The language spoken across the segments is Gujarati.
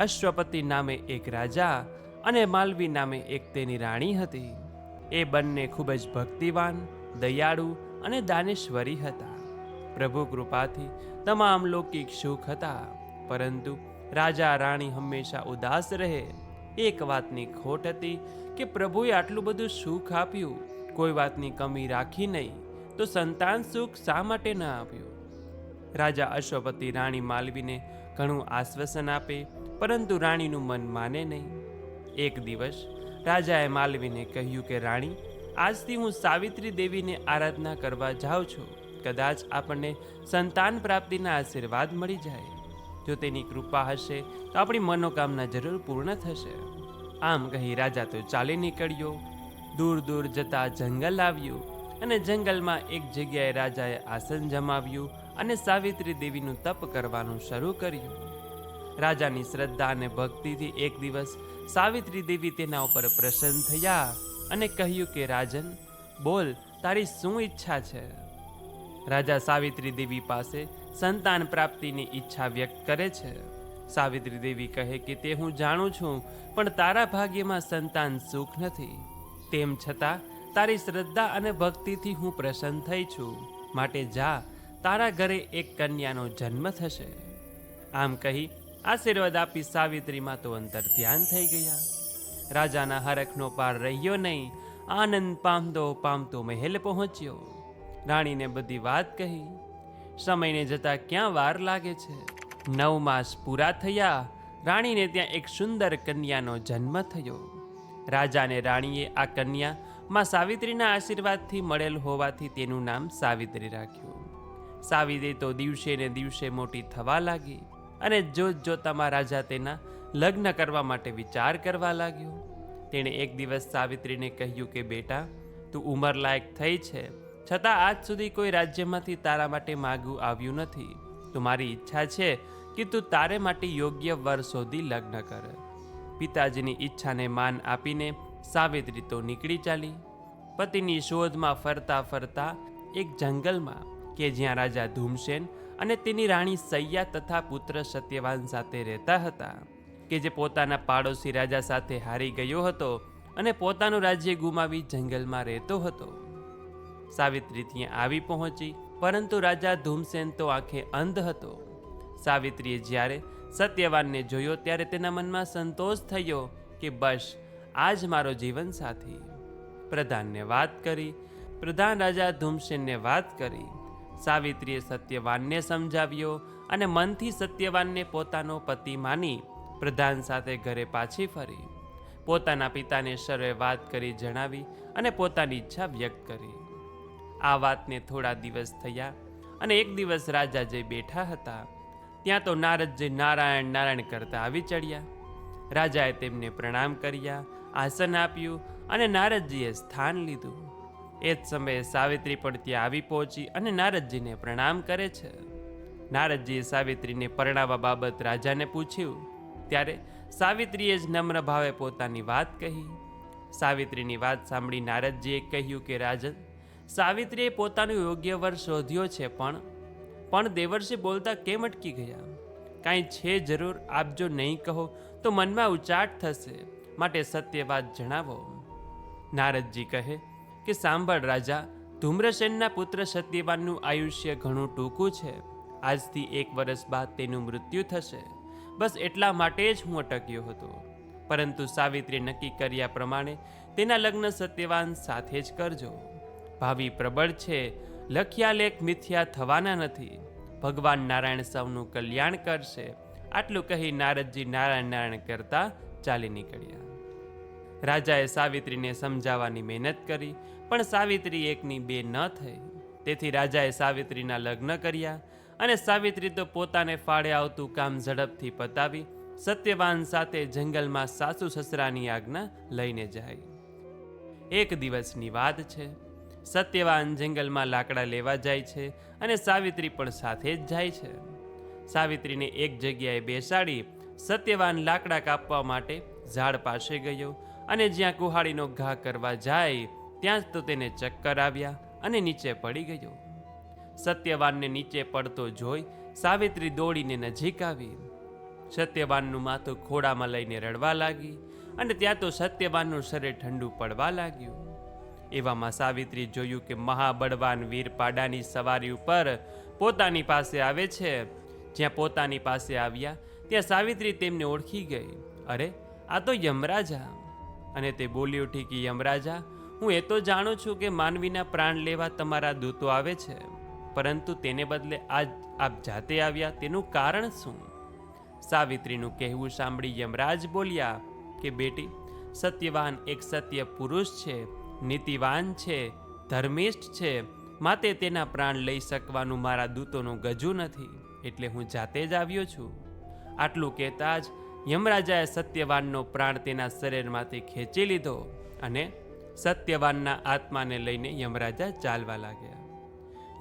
અશ્વપતિ નામે એક રાજા અને માલવી નામે એક તેની રાણી હતી. એ બંને ખૂબ જ ભક્તિવાન, દયાળુ અને દાનેશ્વરી હતા. પ્રભુ કૃપાથી તમામ લૌકિક સુખ હતા, પરંતુ રાજા રાણી હંમેશા ઉદાસ રહે. એક વાતની ખોટ હતી કે પ્રભુએ આટલું બધું સુખ આપ્યું, કોઈ વાતની કમી રાખી નહીં, તો સંતાન સુખ શા માટે ન આપ્યું? રાજા અશ્વપતિ રાણી માલવીને ઘણું આશ્વાસન આપે પરંતુ રાણીનું મન માને નહીં. એક દિવસ રાજાએ માલવીને કહ્યું કે, રાણી, આજથી હું સાવિત્રી દેવીને આરાધના કરવા જાઉં છું. કદાચ આપણને સંતાન પ્રાપ્તિના આશીર્વાદ મળી જાય. જો તેની કૃપા હશે, તો આપણી મનોકામના જરૂર પૂર્ણ થશે. આમ કહી રાજા તો ચાલી નીકળ્યો, દૂર દૂર જતા જંગલ આવ્યું અને જંગલમાં એક જગ્યાએ રાજાએ આસન જમાવ્યું અને સાવિત્રી દેવીનું તપ કરવાનું શરૂ કર્યું. રાજાની શ્રદ્ધા અને ભક્તિથી એક દિવસ સાવિત્રી દેવી તેના ઉપર પ્રસન્ન થયા અને કહ્યું કે, રાજન, બોલ, તારી શું ઈચ્છા છે? રાજા સાવિત્રી દેવી પાસે સંતાન પ્રાપ્તિની ઈચ્છા વ્યક્ત કરે છે. સાવિત્રી દેવી કહે કે, તે હું જાણું છું, પણ તારા ભાગ્યમાં સંતાન સુખ નથી. તેમ છતાં, તારી શ્રદ્ધા અને ભક્તિથી હું પ્રસન્ન થઈ છું. માટે જા, તારા ઘરે એક કન્યાનો જન્મ થશે. આમ કહી આશીર્વાદ આપી સાવિત્રીમાં તો અંતર ધ્યાન થઈ ગયા. રાજાના હરખનો પાર રહ્યો નહીં. આનંદ પામતો પામતો મહેલ પહોંચ્યો. રાણીને બધી વાત કહી. સમયને જતાં ક્યાં વાર લાગે છે? નવ માસ પૂરા થયા. રાણીને ત્યાં એક સુંદર કન્યાનો જન્મ થયો. રાજાને રાણીએ આ કન્યા માં સાવિત્રીના આશીર્વાદથી મળેલ હોવાથી તેનું નામ સાવિત્રી રાખ્યું. સાવિત્રી તો દિવસે ને દિવસે મોટી થવા લાગી. અને જોત જોતામાં રાજા તેના લગ્ન કરવા માટે વિચાર કરવા લાગ્યો, તેણે એક દિવસ સાવિત્રીને કહ્યું કે, બેટા, તું ઉંમર લાયક થઈ છે. છતાં આજ સુધી કોઈ રાજ્યમાંથી તારા માટે માગવું આવ્યું નથી. તો મારી ઈચ્છા છે કે તું તારે માટે યોગ્ય વર શોધી લગ્ન કર. પિતાજીની ઈચ્છાને માન આપીને સાવિત્રી તો નીકળી ચાલી. પતિની શોધમાં ફરતા ફરતા એક જંગલમાં કે જ્યાં રાજા ધૂમસેન અને તેની રાણી સૈયા તથા પુત્ર સત્યવાન સાથે રહેતા હતા, કે જે પોતાના પાડોશી રાજા સાથે હારી ગયો હતો અને પોતાનું રાજ્ય ગુમાવી જંગલમાં રહેતો હતો. સાવિત્રી ત્યાં આવી પહોંચી, પરંતુ રાજા ધૂમસેન તો આંખે અંધ હતો. સાવિત્રીએ જ્યારે સત્યવાનને જોયો, ત્યારે તેના મનમાં સંતોષ થયો કે બસ આ જ મારો જીવન સાથી પ્રધાનને વાત કરી, પ્રધાન રાજા ધૂમસેનને વાત કરી. સાવિત્રીએ સત્યવાનને સમજાવ્યો અને મનથી સત્યવાનને પોતાનો પતિ માની પ્રધાન સાથે ઘરે પાછી ફરી. પોતાના પિતાને સર્વે વાત કરી જણાવી અને પોતાની ઈચ્છા વ્યક્ત કરી. આ વાતને થોડા દિવસ થયા અને એક દિવસ રાજા જે બેઠા હતા, ત્યાં તો નારદજી નારાયણ નારાયણ કરતા આવી ચડ્યા. રાજાએ તેમને પ્રણામ કર્યા, આસન આપ્યું અને નારદજીએ સ્થાન લીધું. એ જ સમયે સાવિત્રી પણ ત્યાં આવી પહોંચી અને નારદજીને પ્રણામ કરે છે. નારદજીએ સાવિત્રીને પરણાવવા બાબત રાજાને પૂછ્યું. ત્યારે સાવિત્રીએ જ નમ્ર ભાવે પોતાની વાત કહી. સાવિત્રીની વાત સાંભળી નારદજીએ કહ્યું કે, રાજન, સાવિત્રીએ પોતાનું યોગ્ય વર શોધ્યો છે પણ પણ દેવર્ષે બોલતા કેમ અટકી ગયા? કાંઈ છે જરૂર? આપ જો નહીં કહો તો મનમાં ઉચાટ થશે. માટે સત્ય વાત જણાવો. નારદજી કહે કે સાંભળ રાજા ધૂમ્રસેનના પુત્ર સત્યવાનનું આયુષ્ય ઘણું ટૂંકું છે. આજથી એક વર્ષ બાદ તેનું મૃત્યુ થશે. બસ એટલા માટે જ હું અટક્યો હતો. પરંતુ સાવિત્રી નક્કી કર્યા પ્રમાણે તેના લગ્ન સત્યવાન સાથે જ કરજો. ભાવિ પ્રબળ છે, લખ્યાલેખ મિથ્યા થવાના નથી. ભગવાન નારાયણ સૌનું કલ્યાણ કરશે. આટલું કહી નારદજી નારાયણ નારાયણ કરતા ચાલી નીકળ્યા. રાજાએ સાવિત્રીને સમજાવવાની મહેનત કરી, પણ સાવિત્રી એકની બે ન થઈ. તેથી રાજાએ સાવિત્રીના લગ્ન કર્યા અને સાવિત્રી તો પોતાને ફાળે આવતું કામ ઝડપથી પતાવી સત્યવાન સાથે જંગલમાં સાસુ સસરાની આજ્ઞા લઈને જાય. એક દિવસની વાત છે. સત્યવાન જંગલમાં લાકડા લેવા જાય છે અને સાવિત્રી પણ સાથે જ જાય છે. સાવિત્રીને એક જગ્યાએ બેસાડી સત્યવાન લાકડા કાપવા માટે ઝાડ પાસે ગયો અને જ્યાં કુહાડીનો ઘા કરવા જાય, ત્યાં જ તો તેને ચક્કર આવ્યા અને નીચે પડી ગયો. સત્યવાનને નીચે પડતો જોઈ સાવિત્રી દોડીને નજીક આવી. સત્યવાનનું માથું ખોડામાં લઈને રડવા લાગી અને ત્યાં તો સત્યવાનનું શરીર ઠંડુ પડવા લાગ્યું. એવામાં સાવિત્રી જોયું કે મહાબળવાન વીર પાડાની સવારી ઉપર પોતાની પાસે આવે છે. જ્યાં પોતાની પાસે આવ્યા, ત્યાં સાવિત્રી તેમને ઓળખી ગઈ. અરે, આ તો યમરાજા. અને તે બોલી ઉઠી કે યમરાજા હું એ તો જાણું છું કે માનવીના પ્રાણ લેવા તમારા દૂતો આવે છે, પરંતુ તેને બદલે આજ આપ જાતે આવ્યા તેનું કારણ શું? સાવિત્રીનું કહેવું સાંભળી યમરાજ બોલ્યા કે, બેટી, સત્યવાન એક સત્ય પુરુષ છે, નીતિવાન છે, ધર્મિષ્ઠ છે માટે તેના પ્રાણ લઈ શકવાનું મારા દૂતોનું ગજુ નથી, એટલે હું જાતે જ આવ્યો છું. આટલું કહેતા જ યમરાજાએ સત્યવાનનો પ્રાણ તેના શરીરમાંથી ખેંચી લીધો અને સત્યવાનના આત્માને લઈને યમરાજા ચાલવા લાગ્યા.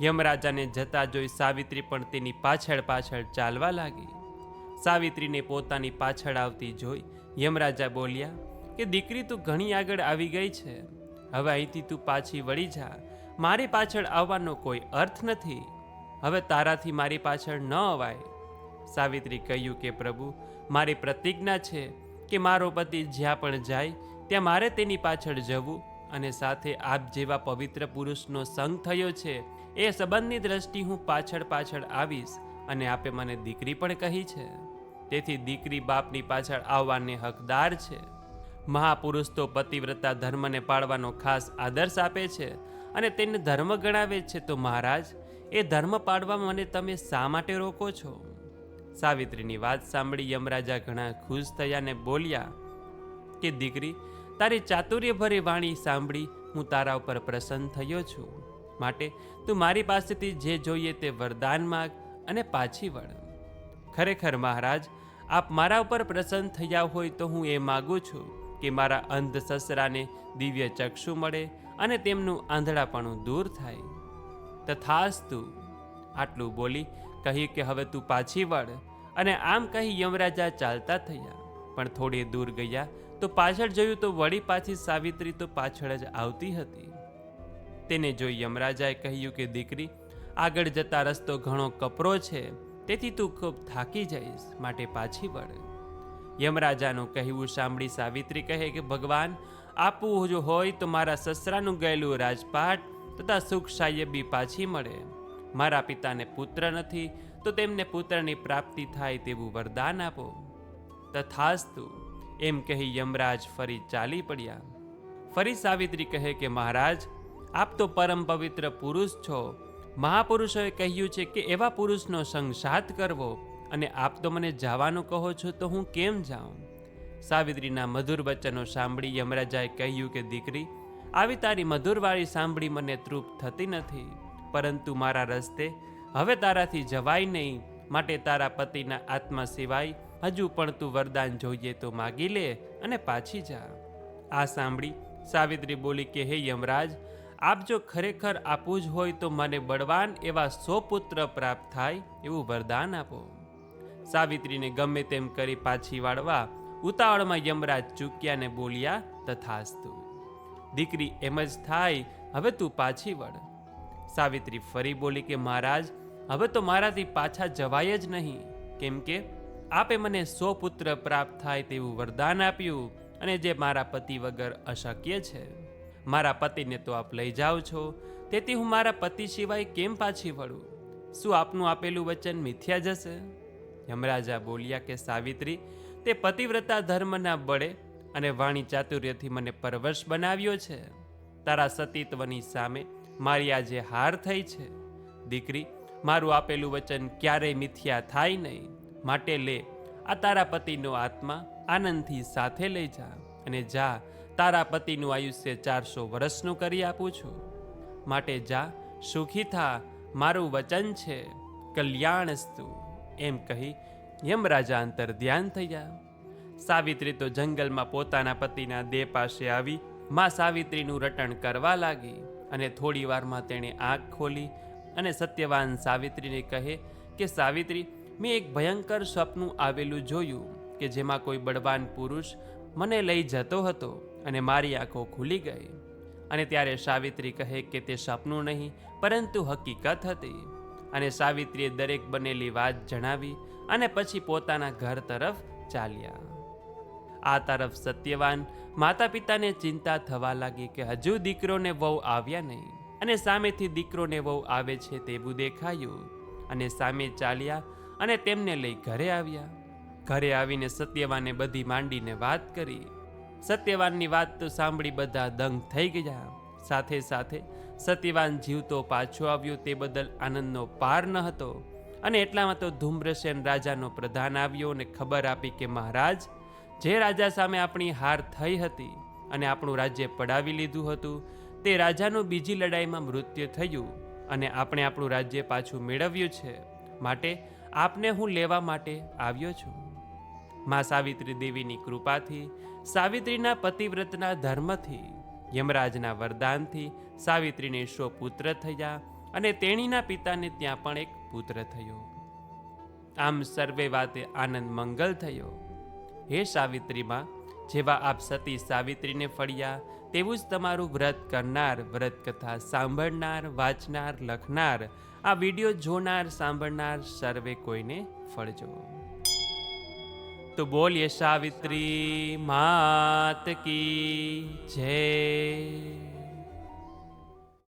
યમરાજાને જતા જોઈ સાવિત્રી પણ તેની પાછળ પાછળ ચાલવા લાગી. સાવિત્રીને પોતાની પાછળ આવતી જોઈ યમરાજા બોલ્યા, કે દીકરી તું ઘણી આગળ આવી ગઈ છે. હવે અહીંથી તું પાછી વળી જા. મારી પાછળ આવવાનો કોઈ અર્થ નથી. હવે તારાથી મારી પાછળ ન અવાય. સાવિત્રી કહ્યું કે, પ્રભુ, મારી પ્રતિજ્ઞા છે કે મારો પતિ જ્યાં પણ જાય, ત્યાં મારે તેની પાછળ જવું અને સાથે આપ જેવા પવિત્ર પુરુષનો સંગ થયો છે, એ સંબંધની દ્રષ્ટિ હું પાછળ પાછળ આવીશ અને આપે મને દીકરી પણ કહી છે. તેથી દીકરી બાપની પાછળ આવવાને હકદાર છે. મહાપુરુષ તો પતિવ્રતા ધર્મને પાળવાનો ખાસ આદર્શ આપે છે અને તેને ધર્મ ગણાવે છે. તો મહારાજ, એ ધર્મ પાડવા મને તમે શા માટે રોકો છો? સાવિત્રીની વાત સાંભળી યમરાજા ઘણા ખુશ થયા ને બોલ્યા, કે દીકરી, તારી ચાતુર્યભરી વાણી સાંભળી હું તારા ઉપર પ્રસન્ન થયો છું. માટે તું મારી પાસેથી જે જોઈએ તે વરદાન માગ અને પાછી વળ. ખરેખર મહારાજ, આપ મારા ઉપર પ્રસન્ન થયા હોય તો હું એ માગું છું કે મારા અંધ સસરાને દિવ્ય ચક્ષુ મળે અને તેમનું આંધળાપણું દૂર થાય. તથાસ્તુ. આટલું બોલી કહ્યું કે હવે તું પાછી વળ. અને આમ કહી યમરાજા ચાલતા થયા. પણ થોડી દૂર ગયા તો પાછળ જોયું તો વળી પાછી સાવિત્રી તો પાછળ જ આવતી હતી. તેને જોઈ યમરાજાએ કહ્યું કે, દીકરી, આગળ જતા રસ્તો ઘણો કપરો છે, તેથી તું ખૂબ થાકી જઈશ, માટે પાછી વળ. યમરાજાનું કહેવું સાંભળી સાવિત્રી કહે કે, ભગવાન, આપવું જો હોય તો મારા સસરાનું ગયેલું રાજપાટ તથા સુખ સાહેબી પાછી મળે. મારા પિતાને પુત્ર નથી તો તેમને પુત્રની પ્રાપ્તિ થાય તેવું વરદાન આપો. તથાસ્તુ, એમ કહી યમરાજ ફરી ચાલી પડ્યા. ફરી સાવિત્રી કહે કે, મહારાજ, આપ તો પરમ પવિત્ર પુરુષ છો. મહાપુરુષોએ કહ્યું છે કે, એવા પુરુષનો સંગ કરવો અને આપ તો મને જવાનું કહો છો તો હું કેમ જાઉં? સાવિત્રીના મધુર વચનો સાંભળી યમરાજાએ કહ્યું કે, દીકરી, આવી તારી મધુરવાળી સાંભળી મને તૃપ્ત થતી નથી. પરંતુ મારા રસ્તે હવે તારાથી જવાય નહીં, માટે તારા પતિના આત્મા સિવાય હજુ પણ તું વરદાન જોઈએ તો માગી લે અને પાછી જા. આ સાંભળી સાવિત્રી બોલી કે, હે યમરાજ, આપ જો ખરેખર આપવું જ હોય તો મને બળવાન એવા સો પુત્ર પ્રાપ્ત થાય એવું વરદાન આપો. સાવિત્રીને ગમે તેમ કરી પાછી વાળવા ઉતાવળમાં યમરાજ ચૂક્યા ને બોલ્યા, તથાસ્તુ. દીકરી એમ જ થાય, હવે તું પાછી વળ. સાવિત્રી ફરી બોલી કે, મહારાજ હવે તો મારાથી પાછા જવાય જ નહીં. કેમ કે આપે મને સો પુત્ર પ્રાપ્ત થાય તેવું વરદાન આપ્યું અને જે મારા પતિ વગર અશક્ય છે. મારા પતિને તો આપ લઈ જાઓ છો. તેથી હું મારા પતિ સિવાય કેમ પાછી વળું? શું આપનું આપેલું વચન મિથ્યા જશે? યમરાજા બોલ્યા કે, સાવિત્રી, તે પતિવ્રતા ધર્મના બળે અને વાણી ચાતુર્યથી મને પરવશ બનાવ્યો છે. તારા સતીત્વની સામે મારી આજે હાર થઈ છે. દીકરી મારું આપેલું વચન ક્યારેય મિથ્યા થાય નહીં. માટે લે, આ તારા પતિનો આત્મા આનંદથી સાથે લઈ જા અને જા, તારા પતિનું આયુષ્ય ચારસો વર્ષનું કરી આપું છું. માટે જા, સુખી થા, મારું વચન છે, કલ્યાણસ્તુ. એમ કહી યમરાજા અંતર ધ્યાન થયા. સાવિત્રી તો જંગલમાં પોતાના પતિના દેહ પાસે આવી માં સાવિત્રીનું રટણ કરવા લાગી અને થોડી વારમાં તેણે આંખ ખોલી અને સત્યવાન સાવિત્રીને કહે કે, સાવિત્રી, મેં એક ભયંકર સ્વપ્ન આવેલું જોયું કે જેમાં કોઈ બળવાન પુરુષ મને લઈ જતો હતો અને મારી આંખો ખુલી ગઈ. અને ત્યારે સાવિત્રી કહે કે, તે સપનું નહીં, પરંતુ હકીકત હતી. અને સાવિત્રીએ દરેક બનેલી વાત જણાવી અને પછી પોતાના ઘર તરફ ચાલ્યા. આ તરફ સત્યવાન માતા પિતાને ચિંતા થવા લાગી કે, હજુ દીકરોને વહુ આવ્યા નહીં. અને સામેથી દીકરોને વહુ આવે છે તેવું દેખાયું. અને સામે ચાલ્યા અને તેમને લઈ ઘરે આવ્યા. ઘરે આવીને સત્યવાને બધી માંડીને વાત કરી. સત્યવાનની વાત તો સાંભળી બધા દંગ થઈ ગયા. સાથે સાથે સત્યવાન જીવતો પાછો આવ્યો તે બદલ આનંદનો પાર ન હતો. અને એટલામાં તો ધૂમ્રસેન રાજાનો પ્રધાન આવ્યો અને ખબર આપી કે મહારાજ, જે રાજા સામે આપણી હાર થઈ હતી અને આપણું રાજ્ય પડાવી લીધું હતું તે રાજાનું બીજી લડાઈમાં મૃત્યુ થયું અને આપણે આપણું રાજ્ય પાછું મેળવ્યું છે. માટે આપને હું લેવા માટે આવ્યો છું. માં સાવિત્રી દેવીની કૃપાથી, સાવિત્રીના પતિવ્રતના ધર્મથી, યમરાજના વરદાનથી સાવિત્રીને શો પુત્ર થયા અને તેણીના પિતાને ત્યાં પણ એક પુત્ર થયો. આમ સર્વે વાતે આનંદ મંગલ થયો. હે સાવિત્રીમાં જેવા આપ સતી સાવિત્રીને ફળ્યા, તેવું જ તમારું વ્રત કરનાર વ્રત કથા સાંભળનાર, વાંચનાર, લખનાર, આ વીડિયો જોનાર, સાંભળનાર સર્વે કોઈને ફળજો. તો બોલીએ, સાવિત્રી, માત કી જય.